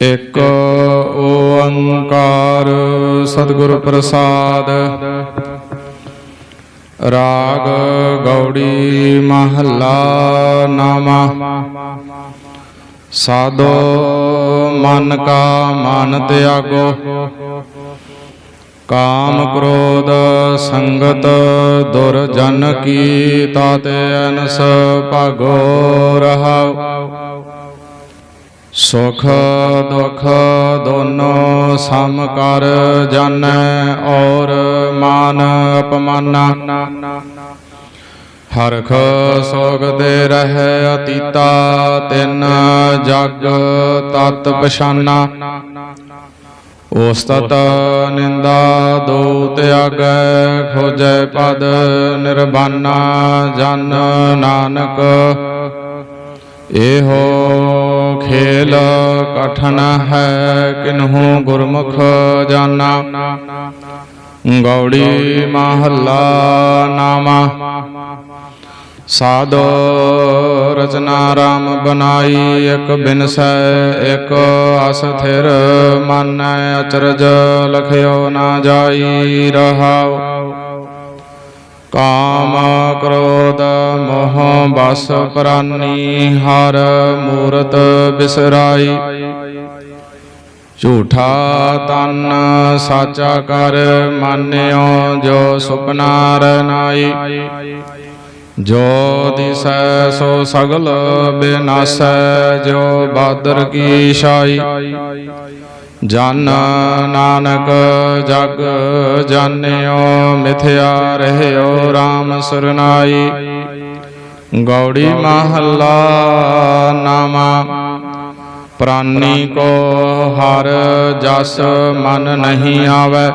ਇਕ ਓੰਕਾਰ ਸਤਿਗੁਰ ਪ੍ਰਸਾਦ। ਰਾਗ ਗੌੜੀ ਮਹੱਲਾ ਨਾਮਾ। ਸਾਧੋ ਮਨ ਕਾ ਮਨ ਤਿਆਗੋ। ਕਾਮ ਕ੍ਰੋਧ ਸੰਗਤ ਦੁਰਜਨ ਕੀ ਤਾਤੇ ਅਨਸ ਭਾਗੋ ਰਹਾਉ ਸੁਖ ਦੁਖ ਦੋਨੋਂ ਸਮ ਕਰ ਜਾਣੈ ਔਰ ਮਾਨ ਅਪਮਾਨਾ। ਹਰਖ ਸੋਗ ਦੇ ਰਹਿ ਅਤੀਤਾ, ਤਿਨ ਜਗ ਤਤ ਪਛਾਨਾ। ਉਸਤਤ ਨਿੰਦਾ ਦੋ ਤਿਆਗੈ ਖੋਜੈ ਪਦ ਨਿਰਬਾਨਾ ਜਨ ਨਾਨਕ। ਇਹੋ ਖੇਲ ਕਠਨ ਹੈ, ਕਿਨਹੂ ਗੁਰਮੁਖ ਜਾਣਾ ਗੌੜੀ ਮਹੱਲਾ ਨਾਮਾ। ਸਾਧੋ ਰਚਨਾ ਰਾਮ ਬਨਾਈ ਇਕ ਬਿਨਸੈ ਇਕ ਅਸਥਿਰ ਮਨ ਅਚਰਜ, ਲਖਿਓ ਨਾ ਜਾਈ ਰਹਾਉ। ਕਾਮ ਕ੍ਰੋਧ ਮੋਹ ਬਸ ਪ੍ਰਾਨੀ ਹਰ ਮੂਰਤ ਬਿਸਰਾਈ। ਝੂਠਾ ਤਨ ਸਾਚਾ ਕਰ ਮਾਨਿਓ ਜੋ ਸੁਪਨਾ ਰਨਾਈ ਜੋ ਦਿਸੈ ਸੋ ਸਗਲ ਬਿਨਾਸੈ, ਜੋ ਬਾਦਰ ਕੀ ਛਾਈ। ਜਨ ਨਾਨਕ ਜਗ ਜਾਣਿਓ ਮਿਥਿਆ ਰਹਿਓ RAM ਸੁਰਨਾਈ। ਗੌੜੀ ਮਹੱਲਾ ਨਾਮਾ, ਪ੍ਰਾਨੀ ਕੋ ਹਰ ਜਸ ਮਨ ਨਹੀਂ ਆਵੈ।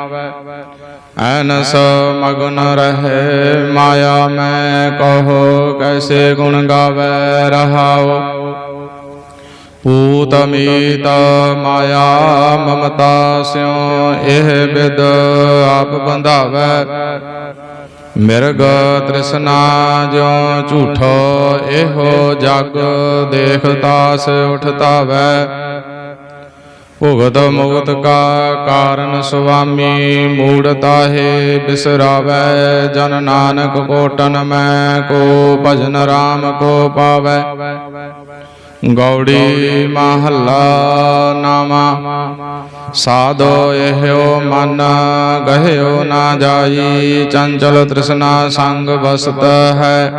ਐਨਸ ਮਗਨ ਰਹੇ, ਮਾਇਆ ਮੈਂ ਕਹੋ, ਕੈਸੇ ਗੁਣ ਗਾਵੇ, ਰਹਾਓ। ਪੂਤ ਮੀਤ ਮਾਇਆ ਮਮਤਾ ਸਿਉ, ਇਹ ਬਿਦ ਆਪ ਬੰਧਾਵੈ। ਮਿਰਗ ਤ੍ਰਿਸ਼ਨਾ ਜਿਉ ਝੂਠੋ, ਇਹੋ ਜਗ ਦੇਖ ਤਾਸ ਉਠਤਾਵੈ। ਭੁਗਤ ਮੁਗਤ ਕਾ ਕਾਰਨ ਸੁਆਮੀ ਮੂੜਤਾਹੇ ਬਿਸਰਾਵੈ। ਜਨ ਨਾਨਕ ਕੋਟਨ ਮੈਂ ਕੋ ਭਜਨ RAM ਕੋ ਪਾਵੈ। ਗੌੜੀ ਮਹੱਲਾ ਨਾਮਾ। ਸਾਧੋ ਇਹੋ ਮਨ, ਗਹਿਓ ਨਾ ਜਾਈ, ਚੰਚਲ ਤ੍ਰਿਸ਼ਨਾ ਸੰਗ ਬਸਤ ਹੈ।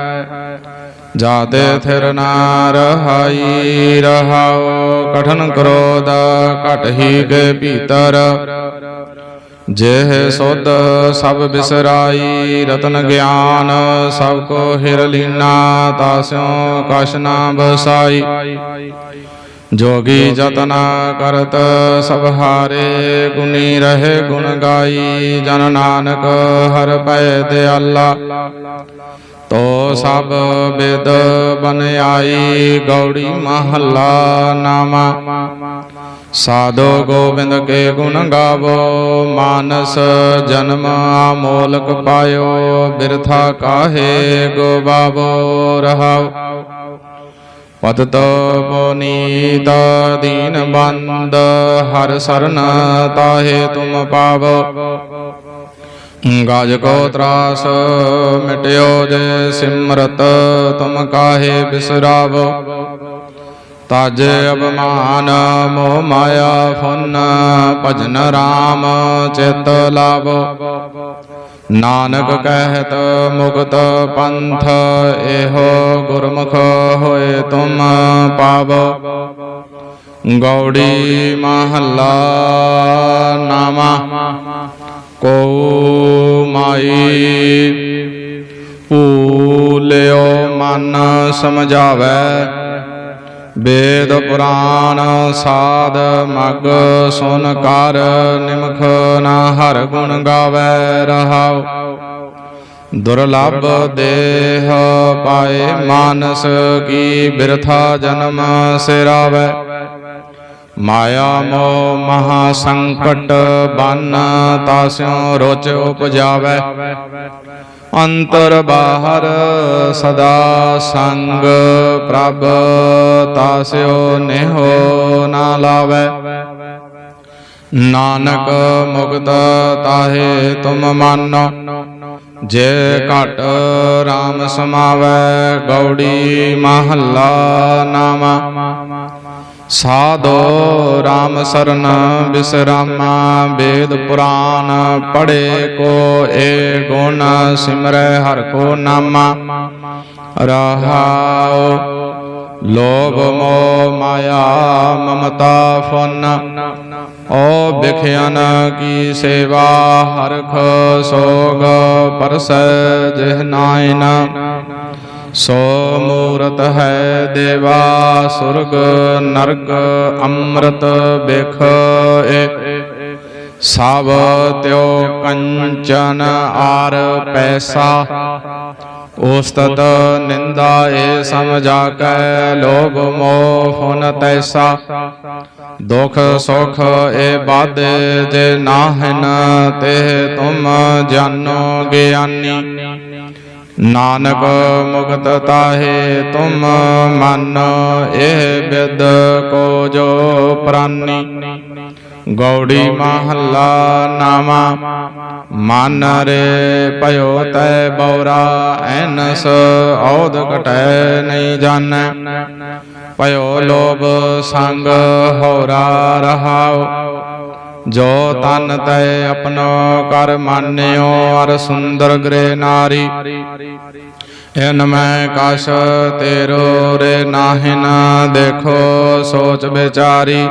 ਜਾਤੇ ਥਿਰ ਨਾ ਰਹਾਈ, ਰਹਾਓ, ਕਠਨ ਕ੍ਰੋਧ ਘਟ ਹੀ ਕੇ ਭੀਤਰ। ਜਿਹ ਸੁਧ ਸਭ ਬਿਸਰਾਈ, ਰਤਨ ਗਿਆਨ, ਸਭ ਕੋ ਹਿਰ ਲੀਨਾ ਤਾਸਿਓ ਕਛ ਨਾ ਬਸਾਈ ਜੋਗੀ ਜਤਨ ਕਰਤ ਸਭ ਹਾਰੇ ਗੁਨੀ ਰਹੇ ਗੁਣ ਗਾਈ, ਜਨ ਨਾਨਕ ਹਰ ਪੈ ਦਿਆਲਾ। ਤੋ ਸਭ ਬਿਦ ਬਨ ਆਈ, ਗੌੜੀ ਮਹੱਲਾ ਨਾਮਾ। ਸਾਧੋ ਗੋਬਿੰਦ ਕੇ ਗੁਣ ਗਾਵੋ, ਮਾਨਸ ਜਨਮ ਅਮੋਲਕ ਪਾਇਓ, ਬਿਰਥਾ ਕਾਹੇ ਗੋਬਾਵੋ ਰਹਾਉ ਪਤਤ ਪੋਨੀਤ ਦੀਨ ਬੰਦ, ਹਰ ਸਰਨ ਤਾਹੇ ਤੁਮ ਪਾਵੋ। ਗਾਜ ਕੋ ਤਰਾਸ ਮਿਟਿਓ ਜੇ ਸਿਮਰਤ, ਤੁਮ ਕਾਹੇ ਬਿਸਰਾਵੋ। ਤਜ ਅਪਮਾਨ ਮੋਹ ਮਾਇਆ ਫੁਨ, ਭਜਨ RAM ਚਿਤ ਲਾਵੋ। ਨਾਨਕ ਕਹਿਤ ਮੁਕਤ ਪੰਥ, ਇਹੋ ਗੁਰਮੁਖ ਹੋਏ ਤੁਮ ਪਾਵੋ। ਗੌੜੀ ਮਹੱਲਾ ਨਾਮਾ ਕੋ ਮਾਈ ਭੂਲਿਓ ਮਨ ਸਮਝਾਵੈ। ਵੇਦ ਪੁਰਾਣ ਸਾਧ ਮਗ ਸੁਨ ਕਰ ਨਿਮਖ ਨਾ ਹਰ ਗੁਣ ਗਾਵੇ ਰਹਾਉ। ਦੁਰਲਭ ਦੇਹ ਪਾਏ ਮਾਨਸ ਕੀ ਬਿਰਥਾ ਜਨਮ ਸਿਰਾਵੈ। ਮਾਇਆ ਮੋਹ ਮਹਾ ਸੰਕਟ ਬਨ ਤਾਸਿਓ ਰੁਚ ਉਪਜਾਵੈ। ਅੰਤਰ ਬਾਹਰ ਸਦਾ ਸੰਗ ਪ੍ਰਭ ਤਾਸਿਓ ਨਿਹੋ ਨਾ ਲਾਵੇ ਨਾਨਕ ਮੁਕਤ ਤਾਹੇ ਤੁਮ ਮਾਨੋ ਜੇ ਘਟ RAM ਸਮਾਵੈ ਗੌੜੀ ਮਹੱਲਾ ਨਾਮਾ ਸਾਧੋ RAM ਸਰਨ ਬਿਸਰਾਮਾ, ਵੇਦ ਪੁਰਾਨ ਪੜੇ ਕੋ ਏ ਗੁਣ ਸਿਮਰੈ ਹਰ ਕੋ ਨਾਮਾ। ਰਹਾਉ, ਲੋਭ ਮੋਹ ਮਾਇਆ ਮਮਤਾ ਫਨ। ਓ ਬਿਖਿਆਨ ਕੀ ਸੇਵਾ ਹਰਖ ਸੋਗ ਪਰਸੈ ਜਿਹ ਨਾਇਨ। ਸੋ ਮੂਰਤ ਹੈ ਦੇਵਾ, ਸੁਰਗ ਨਰਕ ਅੰਮ੍ਰਿਤ ਬਿਖ ਏ। ਸਭ ਤਿਉ ਕੰਚਨ ਆਰ ਪੈਸਾ। ਉਸਤਤ ਨਿੰਦਾ ਏ ਸਮਝਾ ਕੈ ਲੋਭ ਮੋਹ ਹੁਨ ਤੈਸਾ। ਦੁਖ ਸੁਖ ਏ ਬਾਧੇ ਜੇ ਨਾਹਨ, ਤੇ ਤੁਮ ਜਾਨੋ ਗਿਆਨੀ। ਨਾਨਕ ਮੁਕਤ ਤਾਹੇ ਤੁਮ ਮਨ, ਇਹ ਬਿਦ ਕੋ ਜੋ ਪ੍ਰਾਨੀ। ਗੌੜੀ ਮਹੱਲਾ ਨਾਮਾ, ਮਨ ਰੇ ਭਇਓ ਤੈ ਬੌਰਾ, ਐਨਸ ਔਦ ਘਟੈ ਨਹੀਂ ਜਾਣੈ। ਭਇਓ ਲੋਭ ਸੰਗ ਹੋਰਾ ਰਹਾਓ ਜੋ ਤਨ ਤੈ ਆਪਣੋ ਕਰ ਮਾਨਿਓ ਅਰ ਸੁੰਦਰ ਗ੍ਰੇ ਨਾਰੀ। ਇਨ ਮੈਂ ਕਛ ਤੇਰੋ ਰੇ ਨਾਹਿਨ ਦੇਖੋ, ਸੋਚ ਵਿਚਾਰੀ।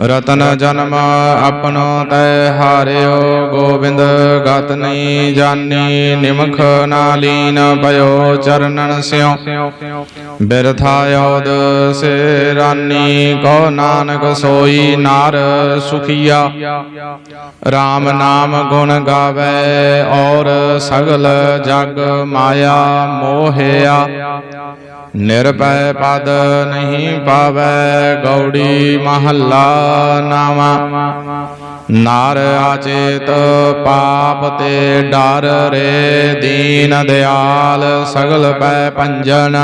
ਰਤਨ ਜਨਮ ਆਪਣੋ ਤੈ ਹਾਰਿਓ, ਗੋਬਿੰਦ ਗਤ ਨਹੀਂ ਜਾਣੀ ਨਿਮਖ ਨਾਲੀਨ ਭਇਓ, ਚਰਨਨ ਸਿਉ। ਬਿਰਥਾ ਸੇ ਰਾਨੀ ਕੋ ਨਾਨਕ ਸੋਈ ਨਾਰ ਸੁਖੀਆ। RAM ਨਾਮ ਗੁਣ ਗਾਵੇ ਔਰ ਸਗਲ ਜਗ ਮਾਇਆ ਮੋਹਿਆ। ਨਿਰਭੈ ਪਦ ਨਹੀਂ ਪਾਵੈ ਗੌੜੀ ਮਹੱਲਾ ਨਾਵਾ ਨਾਰ ਆਚੇਤ ਪਾਪ ਤੇ ਡਰ ਰੇ ਦੀਨ ਦਿਆਲ ਸਗਲ ਪੈ ਪੰਜਨ।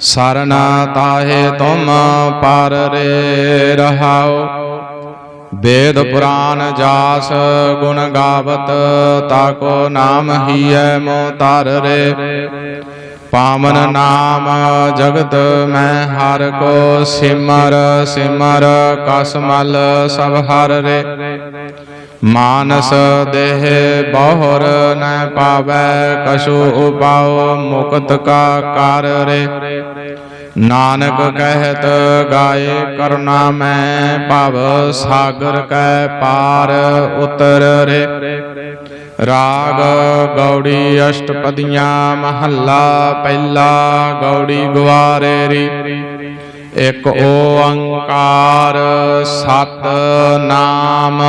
ਸਰਨ ਤਾਹੇ ਤੁਮ ਪਰ ਰੇ ਰਹਾਓ। ਵੇਦ ਪੁਰਾਨ ਜਾਸ ਗੁਣ ਗਾਵਤ ਤਾਕੋ ਨਾਮ ਹੀਐ ਮੋ ਤਰ ਰੇ। ਪਾਵਨ ਨਾਮ ਜਗਤ ਮੈਂ ਹਰ ਕੋ ਸਿਮਰ ਸਿਮਰ ਕਸਮਲ ਸਭ ਹਰ ਰੇ। ਮਾਨਸ ਦੇਹ ਬਹੁਰ ਨ ਪਾਵੈ ਕਸ਼ੂ ਉਪਾਉ ਮੁਕਤ ਕਾ ਕਰ ਰੇ। ਨਾਨਕ ਕਹਿਤ ਗਾਏ ਕਰੁਣਾ ਮੈਂ, ਭਵ ਸਾਗਰ ਕੈ ਪਾਰ ਉਤਰ ਰੇ। ਰਾਗ ਗੌੜੀ ਅਸ਼ਟਪਦੀਆਂ ਮਹੱਲਾ ਪਹਿਲਾ ਗੌੜੀ ਗਵਾਰੇ ਰੀ। ਇਕ ਓੰਕਾਰ ਸਤ ਨਾਮ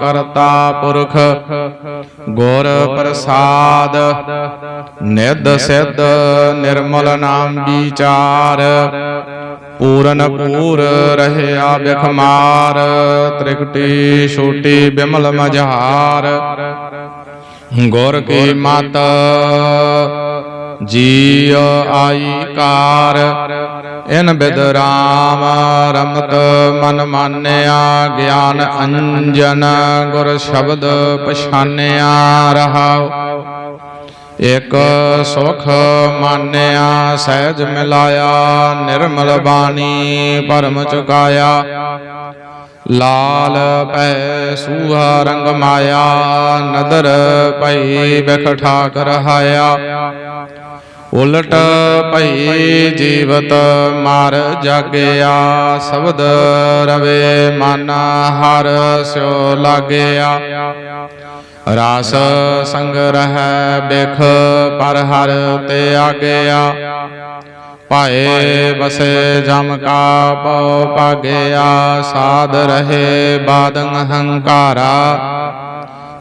ਕਰਤਾ ਪੁਰਖ। ਗੁਰ ਪ੍ਰਸਾਦ ਨਿਦ ਸਿੱਧ ਨਿਰਮਲ ਨਾਮ ਵਿਚਾਰ ਪੂਰਨ ਪੂਰ ਰਹਿਆ ਬਿਖਮਾਰ, ਤ੍ਰਿਕਟੀ ਛੋਟੀ ਬਿਮਲ ਮਝਾਰ। ਗੁਰ ਕੀ ਮਤ? ਜੀ ਆਈ ਕਾਰ ਇਨ ਬਿਦ ਰਾਮ ਰਮਤ ਮਨ ਮਾਨਿਆ ਗਿਆਨ ਅੰਜਨ ਗੁਰ ਸ਼ਬਦ ਪਛਾਨਿਆ ਰਹਾਉ। ਇਕ ਸੁਖ ਮਾਨਿਆ ਸਹਿਜ ਮਿਲਾਇਆ ਨਿਰਮਲ ਬਾਣੀ ਪਰਮ ਚੁਕਾਇਆ। ਲਾਲ ਪੈ ਸੂਹਾ ਰੰਗ ਮਾਇਆ, ਨਦਰ ਪਈ ਬਿਖ ਠਾਕ ਰਹਾਇਆ ਉਲਟ ਪਈ ਜੀਵਤ ਮਾਰ ਜਾਗਿਆ, ਸ਼ਬਦ ਰਵੇ ਮਨ ਹਰ ਸਿਓ ਲਾਗਿਆ। ਰਾਸ ਸੰਗ ਰਹਿ ਬਿਖ ਪਰ ਹਰ ਤੇ ਆਗਿਆ। ਪਾਏ ਬਸੇ ਜਮ ਕਾ ਪਉ ਭਾਗਿਆ ਸਾਧ ਰਹੇ ਬਾਦੰ ਹੰਕਾਰਾ।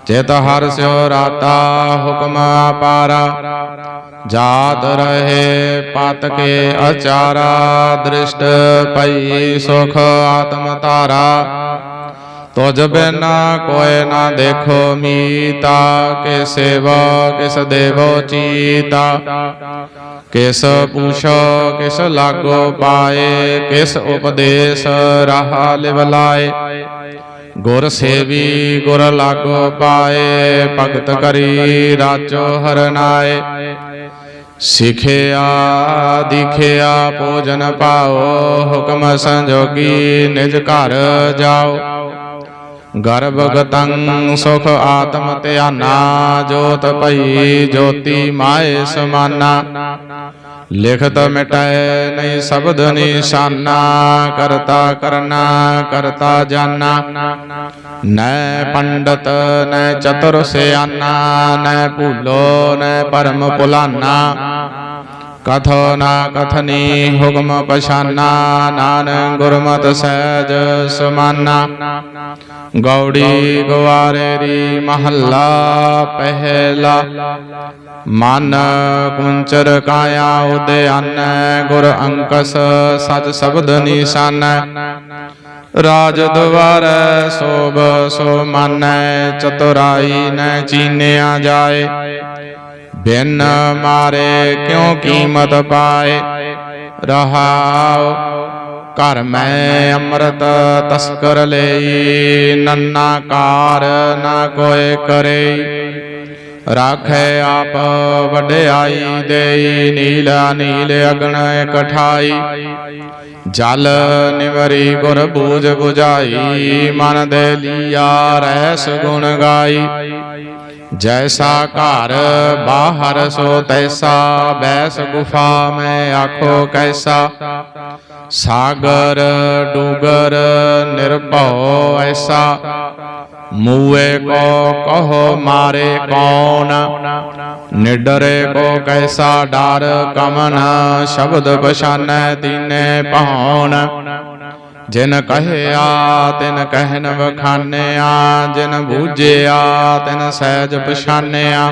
ਚਿਤ ਹਰ ਸਿਓ ਰਾਤਾ ਹੁਕਮ ਪਾਰਾ ਜਾਤ ਰਹੇ ਪਤ ਕੇ ਅਚਾਰਾ, ਦ੍ਰਿਸ਼ਟ ਪਈ ਸੁਖ ਆਤਮ ਤਾਰਾ ਤੁਜ ਬਿਨ ਕੋਇ ਨਾ ਦੇਖੋ ਮੀਤਾ ਕੇ ਸੇਵਾ ਕਿਸ ਦੇਵੋ ਚੀਤਾ। ਕਿਸ ਪੂਛੋ, ਕਿਸ ਲਾਗੋ ਪਾਏ, ਕਿਸ ਉਪਦੇਸ਼ ਰਹਾ ਲਿਵਲਾਏ ਗੁਰ ਸੇਵੀ, ਗੁਰ ਲਾਗੋ ਪਾਏ, ਭਗਤ ਕਰੀ ਰਾਜੋ ਹਰਨਾਏ ਸਿਖਿਆ, ਦਿਖਿਆ ਭੋਜਨ ਪਾਓ, ਹੁਕਮ ਸੰਜੋਗੀ ਨਿਜ ਘਰ ਜਾਓ। ਗਰਭਗਤੰ ਸੁਖ ਆਤਮ ਧਿਆਨਾ ਜੋਤ ਭਈ ਜੋਤੀ ਮਾਏ ਸਮਾਨਾ ਲਿਖਤ ਮਿਟੈ ਨਹੀਂ ਸ਼ਬਦ ਨਿਸ਼ਾਨਾ ਕਰਤਾ ਕਰਨਾ ਕਰਤਾ ਜਾਨਾ ਨੈ ਪੰਡਤ ਨੈ ਚਤੁਰ ਸਿਆਨਾ ਨੈ ਭੂਲੋ ਨੈ ਪਰਮ ਪੁਲਾਨਾ ਕਥੋ ਨਾ ਕਥਨੀ ਹੁਕਮ ਪਛਾਨਾ ਨਾਨਕ ਗੁਰਮਤ ਸਹਿਜ ਸੁਮਾਨਾ ਗੌੜੀ ਗਵਾਰੇ ਰੀ ਮਹੱਲਾ ਪਹਿਲਾ ਮਨ ਕੁੰਚਰ ਕਾਇਆ ਉਦਿਆਨ ਗੁਰ ਅੰਕਸ ਸਚ ਸ਼ਬਦ ਨਿਸ਼ਾਨ ਰਾਜ ਦਵਾਰੈ ਸੋਭ ਸੋ ਮਾਨੈ ਚਤੁਰਾਈ ਨੈ ਚੀਨਿਆ ਜਾਏ ਬਿਨ ਮਾਰੇ ਕਿਉ ਕੀਮਤ ਪਾਏ? ਰਹਾਉ ਘਰ ਮੈਂ ਅੰਮ੍ਰਿਤ ਤਸਕਰ ਲਈ, ਨੰਨਾ ਕਾਰ ਨਾ ਕੋਏ ਕਰੇ ਰਾਖੈ ਆਪ ਵਡਿਆਈ ਦੇਈ, ਨੀਲਾ ਨੀਲ ਅਗਣ ਇਕਠਾਈ। ਜਲ ਨਿਵਰੀ ਗੁਰ ਬੂਝ 부ਝਾਈ ਮਨ ਦੇ ਲੀਆ ਰਹਿਸ ਗੁਣ ਗਾਈ। ਜੈਸਾ ਘਰ ਬਾਹਰ, ਸੋ ਤੈਸਾ ਬੈਸ ਗੁਫਾ, ਮੈਂ ਆਖੋ ਕੈਸਾ। ਸਾਗਰ ਡੂਗਰ ਨਿਰਭਉ ਐਸਾ। ਮੂਏ ਕੋ ਕਹੋ, ਮਾਰੇ ਕੌਣ। ਨਿਡਰੇ ਕੋ ਕੈਸਾ, ਡਰ ਕਮਨ ਸ਼ਬਦ ਬਸ਼ਾਨੈ ਦੀਨੇ ਪਾਉਣ ਜਿਨ ਕਹਿਆ, ਤਿਨ ਕਹਿਨ ਵਖਾਨਿਆ ਜਿਨ ਬੂਝਿਆ, ਤਿਨ ਸਹਿਜ ਪਛਾਨਿਆ।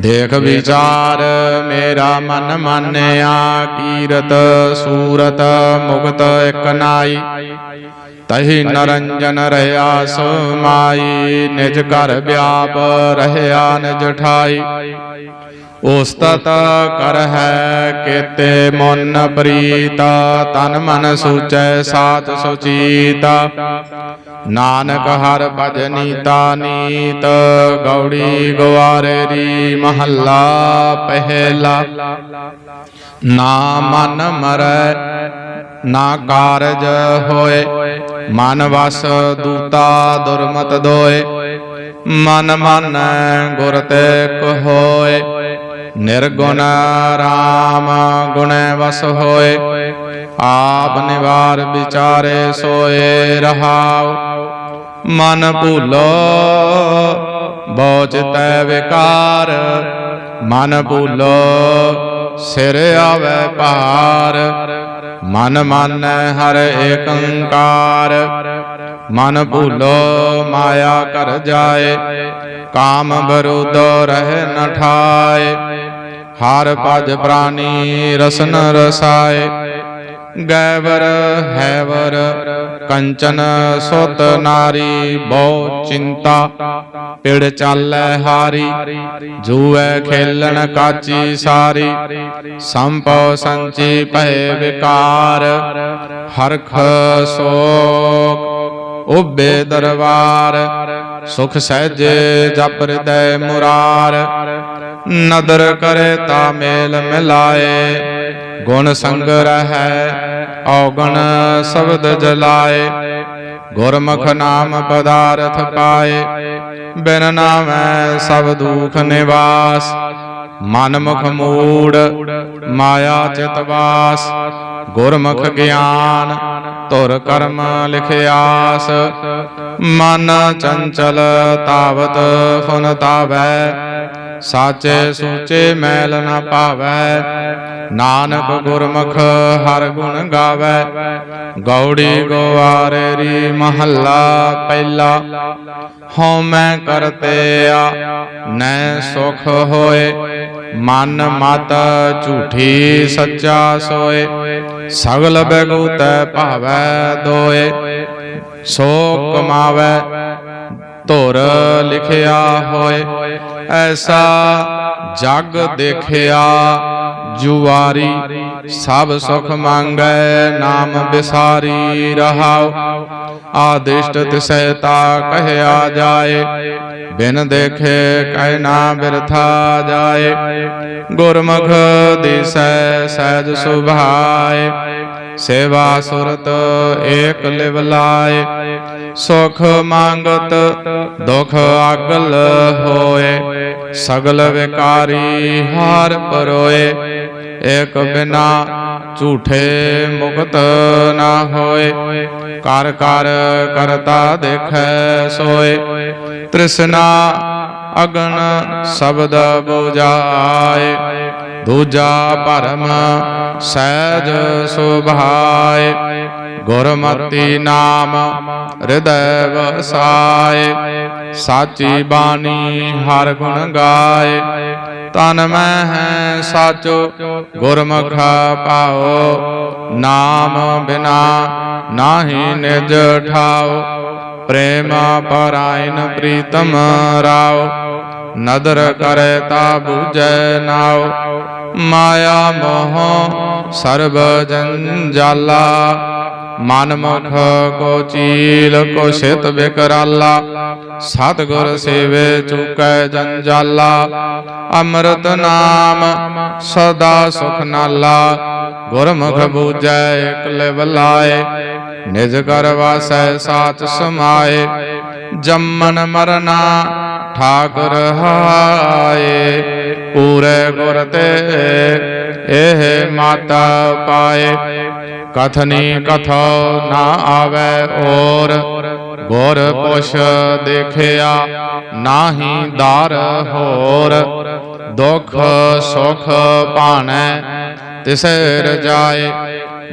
ਦੇਖ ਵਿਚਾਰ ਮੇਰਾ ਮਨ ਮਾਨਿਆ, ਕੀਰਤ ਸੂਰਤ ਮੁਕਤ ਇਕ ਨਾਈ। ਤਹੀ ਨਰੰਜਨ ਰਹਾ ਮਾਈ ਨਿਜ ਘਰ ਵਿਆਪ ਰਹਿਆ ਨਿਜ ਠਾਈ। ਉਸਤਤ ਕਰ ਹੈ ਕੇਤੇ ਮਨ ਪ੍ਰੀਤਾ, ਤਨ ਮਨ ਸੂਚੈ ਸਾਚ ਸੁਚੀਤਾ। ਨਾਨਕ ਹਰ ਭਜਨੀਤਾ ਨੀਤ ਗੌੜੀ ਗਵਾਰੇ ਰੀ ਮਹੱਲਾ ਪਹਿਲਾ। ਨਾ ਮਨ ਮਰੈ, ਨਾ ਕਾਰਜ ਹੋਏ, ਮਨ ਵਸ ਦੂਤਾ ਦੁਰਮਤ ਦੋਏ। ਮਨ ਮਾਨੈ ਗੁਰ ਤੇ ਕੋ ਹੋਏ। ਨਿਰਗੁਣ ਰਾਮ ਗੁਣੈ ਵਸ ਹੋਏ, ਆਪ ਨਿਵਾਰ ਵਿਚਾਰੇ ਸੋਏ ਰਹਾਉ। ਮਨ ਭੂਲੋ, ਬੋਝ ਤੈ ਵਿਕਾਰ। ਮਨ ਭੂਲੋ, ਸਿਰ ਆਵੇ ਭਾਰ। ਮਨ ਮਾਨੈ ਹਰ ਏਕੰਕਾਰ। ਮਨ ਭੂਲੋ, ਮਾਇਆ ਕਰ ਜਾਏ। ਕਾਮ ਬਰੂਦੋ ਰਹਿ ਨ ਹਰ ਭਜ ਪ੍ਰਾਨੀ ਰਸਨ ਰਸਾਏ। ਗੈਵਰ, ਹੈਵਰ, ਕੰਚਨ, ਸੁਤ ਨਾਰੀ, ਬਹੁ ਚਿੰਤਾ, ਪਿੜ ਚਾਲੈ ਹਾਰੀ ਜੂਐ ਖੇਲਣ ਕਾਚੀ ਸਾਰੀ ਸੰਪਉ ਸੰਚੀ ਭਏ ਵਿਕਾਰ, ਹਰਖ ਸੋਕ ਉਬੇ ਦਰਬਾਰ, ਸੁਖ ਸਹਿਜੇ ਜਪ ਹਿਰਦੈ ਮੁਰਾਰ ਨਦਰ ਕਰੇ ਤਾ ਮੇਲ ਮਿਲਾਏ। ਗੁਣ ਸੰਗ ਰਹੈ, ਔਗਣ ਸ਼ਬਦ ਜਲਾਏ। ਗੁਰਮੁਖ ਨਾਮ ਪਦਾਰਥ ਪਾਏ, ਬਿਨ ਨਾਮੈ ਸਭ ਦੁਖ ਨਿਵਾਸ। ਮਨ ਮੁਖ ਮੂੜ, ਮਾਇਆ ਚਿਤ ਵਾਸ। ਗੁਰਮੁਖ ਗਿਆਨ ਤੁਰ ਕਰਮ ਲਿਖਿਆਸ ਮਨ ਚੰਚਲ ਤਾਵਤ, ਫੁਨ ਤਾਵੈ। ਸਾਚੇ ਸੂਚੇ ਮੈਲ ਨ ਭਾਵੈ ਨਾਨਕ ਗੁਰਮੁਖ ਹਰ ਗੁਣ ਗਾਵੇ। ਗੌੜੀ ਗੋਵਾਰੇਰੀ ਮਹੱਲਾ ਪਹਿਲਾ। ਹਉ ਮੈਂ ਕਰਤਿਆ ਨੈ ਸੁਖ ਹੋਏ। ਮਨ ਮਤ ਝੂਠੀ ਸੱਚਾ ਸੋਏ। ਸਗਲ ਬੈਗੂਤੈ ਭਾਵੈ ਦੋਏ। ਸੋ ਕਮਾਵੈ ਧੁਰ ਲਿਖਿਆ ਹੋਏ। ਐਸਾ ਜਗ ਦੇਖਿਆ ਜੁਵਾਰੀ ਸਭ ਸੁਖ ਮੰਗੈ, ਨਾਮ ਬਿਸਾਰੀ ਰਹਾਉ। ਆਦਿਸ਼ਟ ਤਿਸੈ ਤਾ ਕਹਿਆ ਜਾਏ, ਬਿਨ ਦੇਖੇ ਕਹਿ ਨਾ ਬਿਰਥਾ ਜਾਏ। ਗੁਰਮੁਖ ਦਿਸੈ ਸਹਿਜ ਸੁਭਾਏ, ਸੇਵਾ ਸੁਰਤ ਏਕ ਲਿਵ ਲਾਏ। ਸੁਖ ਮੰਗਤ, ਦੁਖ ਆਗਲ ਹੋਏ, ਸਗਲ ਵਿਕਾਰੀ ਹਾਰ ਪਰੋਏ, ਏਕ ਬਿਨਾ ਝੂਠੇ ਮੁਕਤ ਨਾ ਹੋਏ, ਕਰ ਕਰ ਕਰਤਾ ਦੇਖੈ ਸੋਏ, ਤ੍ਰਿਸ਼ਨਾ ਅਗਨ ਸ਼ਬਦ 부ਜਾਏ ਦੂਜਾ ਭਰਮ ਸਹਿਜ ਸੁਭਾਏ ਗੁਰਮਤੀ ਨਾਮ, ਹਿਰਦੈ ਵਸਾਏ, ਸਾਚੀ ਬਾਣੀ ਹਰ ਗੁਣ ਗਾਏ। ਤਨ ਮੈਂ ਹੈ ਸਾਚੋ, ਗੁਰਮੁਖ ਪਾਓ। ਨਾਮ ਬਿਨਾ ਨਾਹੀ ਨਿਜ ਠਾਓ। ਪ੍ਰੇਮ ਪਰਾਇਨ ਪ੍ਰੀਤਮ ਰਾਓ। ਨਦਰ ਕਰੇ ਤਾ ਬੂਝੈ ਨਾਉ ਮਾਇਆ ਮੋਹ ਸਰਬ ਜੰਜਾਲਾ। ਮਨ ਮੁਖ ਕੋ ਚੀਲ ਕੋ ਸਿਤ ਬਿਕਰਾਲਾ, ਸਤਿਗੁਰ ਸੇਵੇ ਚੁਕੈ ਜੰਜਾਲਾ, ਅੰਮ੍ਰਿਤ ਨਾਮ ਸਦਾ ਸੁਖ ਨਾਲਾ, ਗੁਰਮੁਖ ਬੂਜੈ ਇਕ ਲਿਵ ਨਿਜ ਕਰ ਵਾਸੈ ਸਾਚ ਸਮਾਏ, ਜੰਮਨ ਮਰਨਾ ਠਾਕੁਰ ਹਾਏ, ਪੂਰੇ ਗੁਰ ਤੇ ਇਹ ਮਾਤਾ ਪਾਏ। ਕਥਨੀ ਕਥੋ ਨਾ ਆਵੇ ਔਰ, ਗੁਰ ਪੁਸ਼ ਦੇਖਿਆ ਨਾਹੀ ਦਰ ਹੋਰ, ਦੁਖ ਸੁਖ ਭਾਣੈ ਤਿਸੈ ਰਜਾਏ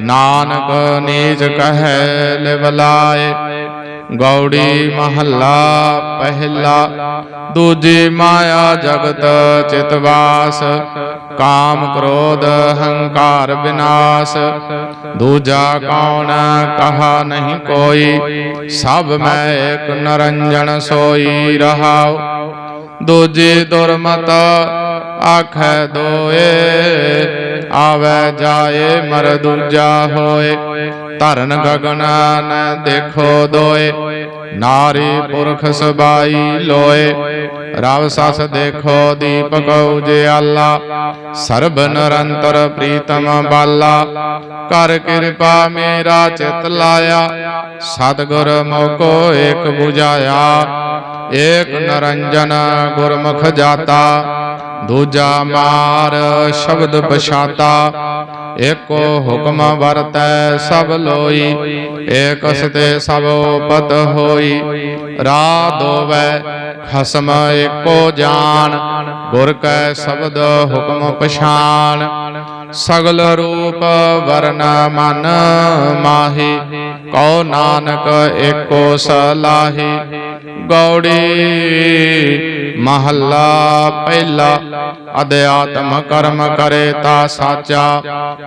ਨਾਨਕ ਨੀਜ ਕਹੈ ਲਿਵਲਾਏ ਗੌੜੀ ਮਹੱਲਾ ਪਹਿਲਾ, ਦੂਜੀ ਮਾਇਆ ਜਗਤ ਚਿਤਵਾਸ ਕਾਮ ਕ੍ਰੋਧ ਹੰਕਾਰ ਵਿਨਾਸ਼ ਦੂਜਾ ਕੌਣ ਕਹਾ ਨਹੀਂ ਕੋਈ, ਸਭ ਮੈਂ ਇੱਕ ਨਰੰਜਨ ਸੋਈ ਰਹਾਉ। ਦੂਜੀ ਦੁਰਮਤ ਆਖੈ ਦੋਏ ਆਵੇ ਜਾਏ ਮਰ ਦੂਜਾ ਹੋਏ। ਧਰਨ ਗਗਨ ਨ ਦੇਖੋ ਦੋਏ। ਨਾਰੀ ਪੁਰਖ ਸਬਾਈ ਲੋਏ। ਰਵ ਸਸ ਦੇਖੋ ਦੀਪਕ ਉਜਿਆਲਾ। ਸਰਬ ਨਿਰੰਤਰ ਪ੍ਰੀਤਮ ਬਾਲਾ। ਕਰ ਕਿਰਪਾ ਮੇਰਾ ਚਿਤ ਲਾਇਆ। ਸਤਿਗੁਰ ਮੋਕੋ ਏਕ 부ਝਾਇਆ ਏਕ ਨਰੰਜਨ ਗੁਰਮੁਖ ਜਾਤਾ। ਦੂਜਾ ਮਾਰ, ਸ਼ਬਦ ਪਛਾਤਾ ਏਕੋ ਹੁਕਮ ਵਰਤੈ, ਸਭ ਲੋਈ, ਏਕ ਸਤੇ ਸਭ ਉਪਤ ਹੋਈ। ਰਾ ਦੋਵੈ ਖਸਮ ਏਕੋ ਜਾਣ ਗੁਰ ਕੈ ਸ਼ਬਦ ਹੁਕਮ ਪਛਾਨ। ਸਗਲ ਰੂਪ ਵਰਨ ਮਨ ਮਾਹੀ, ਕਉ ਨਾਨਕ ਏਕੋ ਸਲਾਹੀ। ਗੌੜੀ ਮਹੱਲਾ ਪਹਿਲਾ ਅਧਿਆਤਮ ਕਰਮ ਕਰੇ ਤਾ ਸਾਚਾ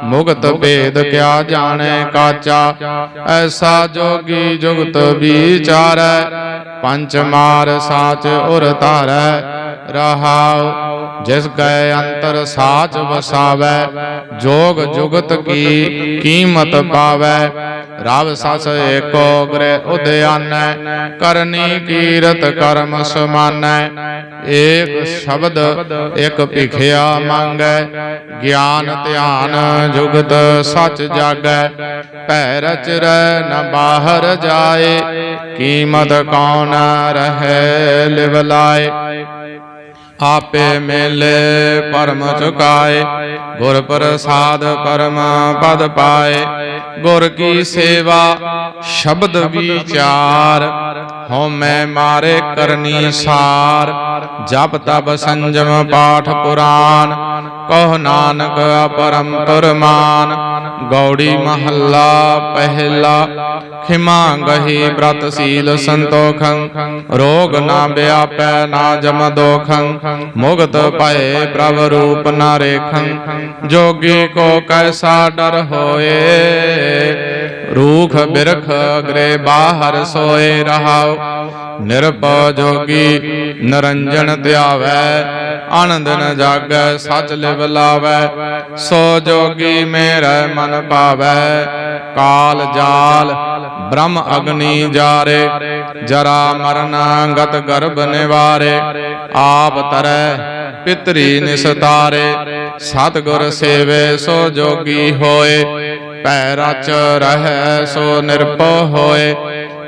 ਮੁਗਤ ਭੇਦ ਕਿਆ ਜਾਣੇ ਕਾਚਾ, ਐਸਾ ਜੋਗੀ ਜੁਗਤ ਵਿਚਾਰੈ ਪੰਚ ਮਾਰ ਸਾਚ ਉਰ ਧਾਰੈ, ਰਹਾਉ ਜਿਸ ਕੈ ਅੰਤਰ ਸਾਚ ਵਸਾਵੈ, ਜੋਗ ਜੁਗਤ ਕੀ ਕੀਮਤ ਪਾਵੈ। ਰਵ ਸਸ ਏਕੋ ਗ੍ਰਹਿ ਉਦਿਆਨੈ ਕਰਨੀ ਕੀਰਤ ਕਰਮ ਸਮਾਨੈ। ਏਕ ਸ਼ਬਦ ਇਕ ਭਿਖਿਆ ਮੰਗੈ, ਗਿਆਨ ਧਿਆਨ ਜੁਗਤ ਸਚ ਜਾਗੈ। ਭੈ ਰਚ ਰਹਿ ਨ ਬਾਹਰ ਜਾਏ, ਕੀਮਤ ਕੌਣ ਰਹਿ ਲਿਵ ਲਾਏ। ਆਪੇ ਮੇਲੇ ਪਰਮ ਚੁਕਾਏ ਗੁਰ ਪ੍ਰਸਾਦ ਪਰਮ ਪਦ ਪਾਏ ਗੁਰ ਕੀ ਸੇਵਾ ਸ਼ਬਦ ਵਿਚਾਰ ਹਉਮੈ ਮਾਰੇ ਕਰਨੀ ਸਾਰ, ਜਪ ਤਪ ਸੰਜਮ ਪਾਠ ਪੁਰਾਨ, ਕਹ ਨਾਨਕ ਅਪਰੰਪਰ ਮਾਨ ਗੌੜੀ ਮਹੱਲਾ ਪਹਿਲਾ, ਖਿਮਾ ਗਹੀ ਬ੍ਰਤ ਸੀਲ ਸੰਤੋਖੰ, ਰੋਗ ਨਾ ਵਿਆਪੈ ਨਾ ਜਮ ਦੋਖੰ ਮੁਗਤ ਪਏ ਪ੍ਰਭ ਰੂਪ ਨਾ ਰੇਖੰ, ਜੋਗੀ ਕੋ ਕੈਸਾ ਡਰ ਹੋਏ? ਰੂਖ ਬਿਰਖ ਅਗਰੇ ਬਾਹਰ ਸੋਏ ਰਹਾਉ ਨਿਰਭਉ ਜੋਗੀ ਨਰੰਜਨ ਧਿਆਵੈ ਆਨੰਦ ਨ ਜਾਗੈ, ਸਚ ਲਿਵ ਲਾਵੈ। ਸੋ ਜੋਗੀ ਮੇਰੇ ਮਨ ਭਾਵੈ ਕਾਲ ਜਾਲ ਬ੍ਰਹਮ ਅਗਨੀ ਜਾਰੇ। ਜਰਾ ਮਰਨਾ ਗਤ ਗਰਭ ਨਿਵਾਰੇ, ਆਪ ਤਰੈ ਪਿਤਰੀ ਨਿਸਤਾਰੇ। ਸਤਿਗੁਰ ਸੇਵੇ ਸੋ ਜੋਗੀ ਹੋਏ ਭੈ ਰਚ ਰਹੈ ਸੋ ਨਿਰਭਉ ਹੋਏ,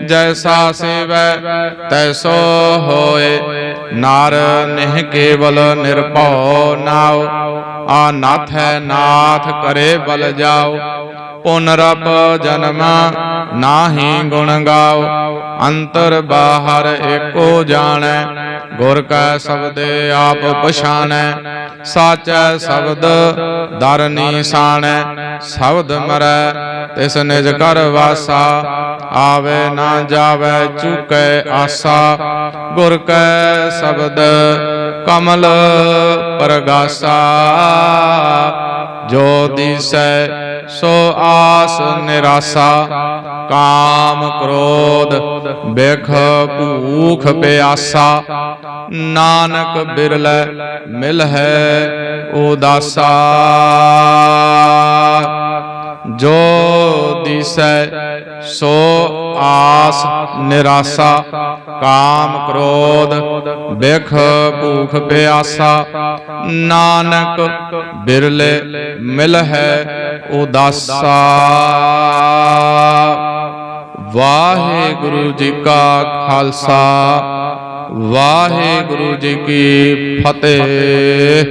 ਜੈਸਾ ਸੇਵੈ ਤੈਸੋ ਹੋਏ। ਨਾਰ ਨਿਹ ਕੇਵਲ ਨਿਰਭਉ ਨਾਉ ਆ ਨਾਥੈ ਨਾਥ ਕਰੇ ਬਲ ਜਾਓ ਪੁਨਰਪ ਜਨਮ ਨਾਹੀ ਗੁਣ ਗਾਓ ਅੰਤਰ ਬਾਹਰ ਏਕੋ ਜਾਣੈ ਗੁਰ ਕੈ ਸ਼ਬਦੇ ਆਪ ਪਛਾਣੈ ਸਾਚੈ ਸ਼ਬਦ ਦਰ ਨੀਸਾਣੈ ਸ਼ਬਦ ਮਰੈ, ਤਿਸ ਨਿਜ ਕਰ ਵਾਸਾ, ਆਵੇ ਨਾ ਜਾਵੇ ਚੁਕੈ ਆਸਾ। ਗੁਰ ਕੈ ਸ਼ਬਦ ਕਮਲ ਪਰਗਾਸਾ, ਜੋ ਦਿਸੈ ਸੋ ਆਸ ਨਿਰਾਸਾ ਕਾਮ ਕ੍ਰੋਧ ਬਿਖ ਭੂਖ ਪਿਆਸਾ ਨਾਨਕ ਬਿਰਲੇ ਮਿਲ ਹੈ ਉਦਾਸਾ। ਜੋ ਦਿਸੈ ਸੋ ਆਸ ਨਿਰਾਸਾ, ਕਾਮ ਕ੍ਰੋਧ, ਬਿਖ ਭੂਖ ਪਿਆਸਾ। ਨਾਨਕ ਬਿਰਲੇ ਮਿਲ ਹੈ ਉਦਾਸਾ। ਵਾਹਿਗੁਰੂ ਜੀ ਕਾ ਖਾਲਸਾ, ਵਾਹਿਗੁਰੂ ਜੀ ਕੀ ਫਤਿਹ।